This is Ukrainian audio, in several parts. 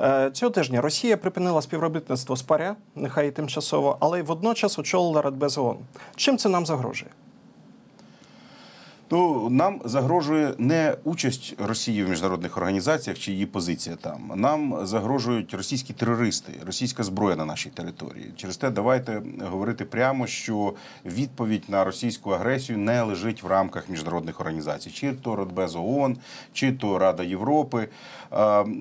Е, Цього тижня Росія припинила співробітництво з ПАРЯ, нехай і тимчасово, але й водночас очолила Радбез ООН. Чим це нам загрожує? То нам загрожує не участь Росії в міжнародних організаціях чи її позиція там. Нам загрожують російські терористи, російська зброя на нашій території. Через те давайте говорити прямо, що відповідь на російську агресію не лежить в рамках міжнародних організацій, чи то Радбез ООН, чи то Рада Європи.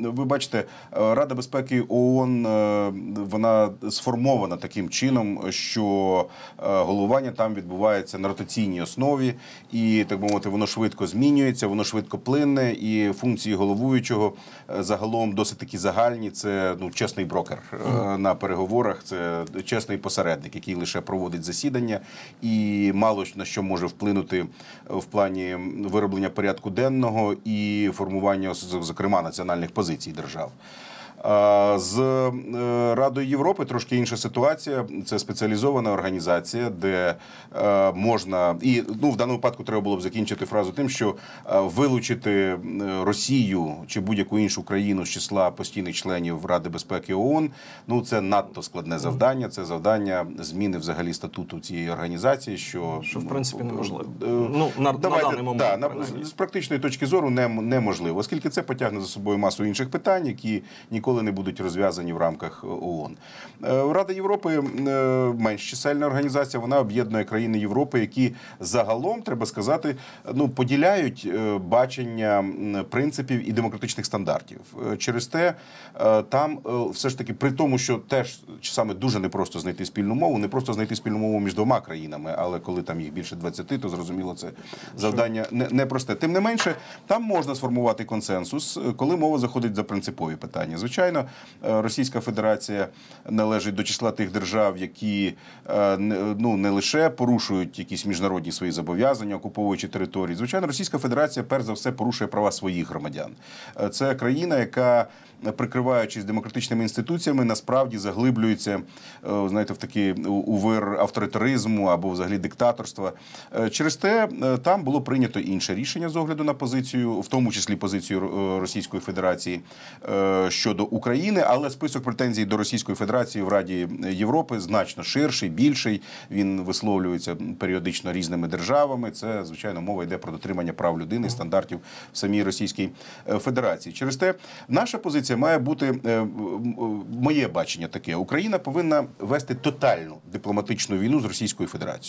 Ви бачите, Рада безпеки ООН е, вона сформована таким чином, що е, головування там відбувається на ротаційній основі, і так би мовити, воно швидко змінюється, воно швидко плине, і функції головуючого е, загалом досить такі загальні. Це ну чесний брокер е, на переговорах. Це чесний посередник, який лише проводить засідання, і мало на що може вплинути в плані вироблення порядку денного і формування, зокрема, національних позицій держав. З е, Радою Європи трошки інша ситуація. Це спеціалізована організація, де е, можна і ну в даному випадку треба було б закінчити фразу тим, що е, вилучити Росію чи будь-яку іншу країну з числа постійних членів Ради безпеки ООН, Ну це надто складне завдання. Це завдання зміни взагалі статуту цієї організації, що Що, в принципі, неможливо. Ну, на- на даний момент, да, на- з практичної точки зору не, неможливо, оскільки це потягне за собою масу інших питань, які ніколи не будуть розв'язані в рамках ООН. Е, Рада Європи е, менш чисельна організація. Вона об'єднує країни Європи, які загалом треба сказати, ну поділяють е, бачення принципів і демократичних стандартів. Е, Через те е, там е, все ж таки при тому, що теж саме дуже непросто знайти спільну мову, не просто знайти спільну мову між двома країнами, але коли там їх більше 20, то зрозуміло, це завдання не- непросте. Тим не менше, там можна сформувати консенсус, е, коли мова заходить за принципові питання. Звичайно, е, Російська Федерація належить до числа тих держав, які е, не- ну не лише порушують якісь міжнародні свої зобов'язання, окуповуючи території. Звичайно, Російська Федерація перш за все порушує права своїх громадян. Це країна, яка прикриваючись демократичними інституціями, насправді заглиблюється, е, знаєте, в такий у- вир авторитаризму або взагалі диктаторства. Е, Через те е, там було прийнято інше рішення з огляду на позицію, в тому числі позицію Російської Федерації щодо України, але список претензій до Російської Федерації в Раді Європи значно ширший, більший. Він висловлюється періодично різними державами. Це звичайно мова йде про дотримання прав людини, стандартів в самій Російській Федерації. Через те наша позиція має бути моє бачення таке: Україна повинна вести тотальну дипломатичну війну з Російською Федерацією.